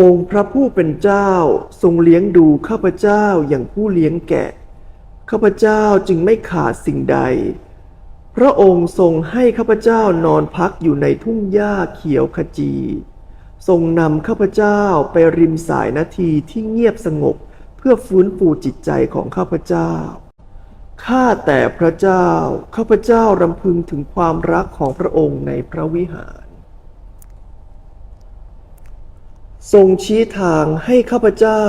องค์พระผู้เป็นเจ้าทรงเลี้ยงดูข้าพเจ้าอย่างผู้เลี้ยงแกะ ข้าพเจ้าจึงไม่ขาดสิ่งใด พระองค์ทรงให้ข้าพเจ้านอนพักอยู่ในทุ่งหญ้าเขียวขจี ทรงนำข้าพเจ้าไปริมสายนาทีที่เงียบสงบเพื่อฟื้นฟูจิตใจของข้าพเจ้า ข้าแต่พระเจ้า ข้าพเจ้ารำพึงถึงความรักของพระองค์ในพระวิหาร ทรงชี้ทางให้ข้าพเจ้า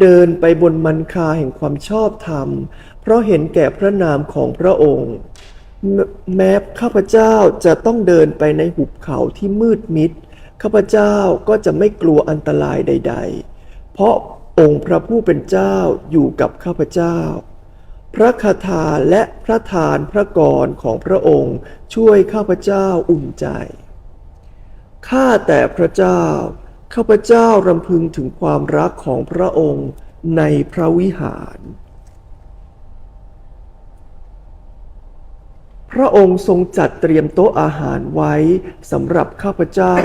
เดินไปบนมันคาแห่งความชอบธรรม เพราะเห็นแก่พระนามของพระองค์ แม้ข้าพเจ้าจะต้องเดินไปในหุบเขาที่มืดมิด ข้าพเจ้าก็จะไม่กลัวอันตรายใด ๆ เพราะองค์พระผู้เป็นเจ้าอยู่กับข้าพเจ้า พระคาถาและพระทานพระกรของพระองค์ช่วยข้าพเจ้าอุ่นใจ ข้าแต่พระเจ้า ข้าพเจ้ารำพึงถึงความรักของพระองค์ในพระวิหาร พระองค์ทรงจัดเตรียมโต๊ะอาหารไว้สำหรับข้าพเจ้า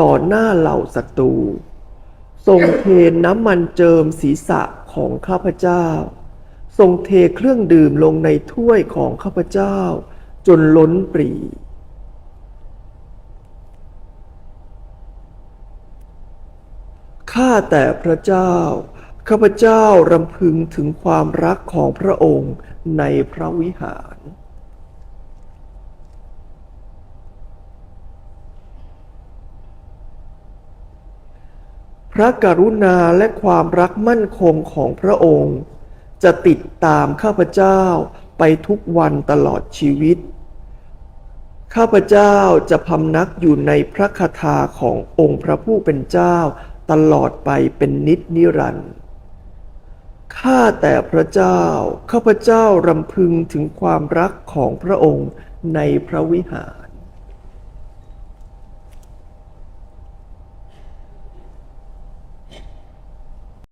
ต่อหน้าเหล่าศัตรู ทรงเทน้ำมันเจิมศีรษะของข้าพเจ้า ทรงเทเครื่องดื่มลงในถ้วยของข้าพเจ้า จนล้นปรี ข้าแต่พระเจ้า ข้าพเจ้ารำพึงถึงความรักของพระองค์ในพระวิหาร พระกรุณาและความรักมั่นคงของพระองค์ จะติดตามข้าพเจ้าไปทุกวันตลอดชีวิต ข้าพเจ้าจะพำนักอยู่ในพระคาถาขององค์พระผู้เป็นเจ้า ตลอดไปเป็นนิจนิรันดร์ข้าแต่พระเจ้า ข้าพระเจ้ารำพึงถึงความรักของพระองค์ในพระวิหาร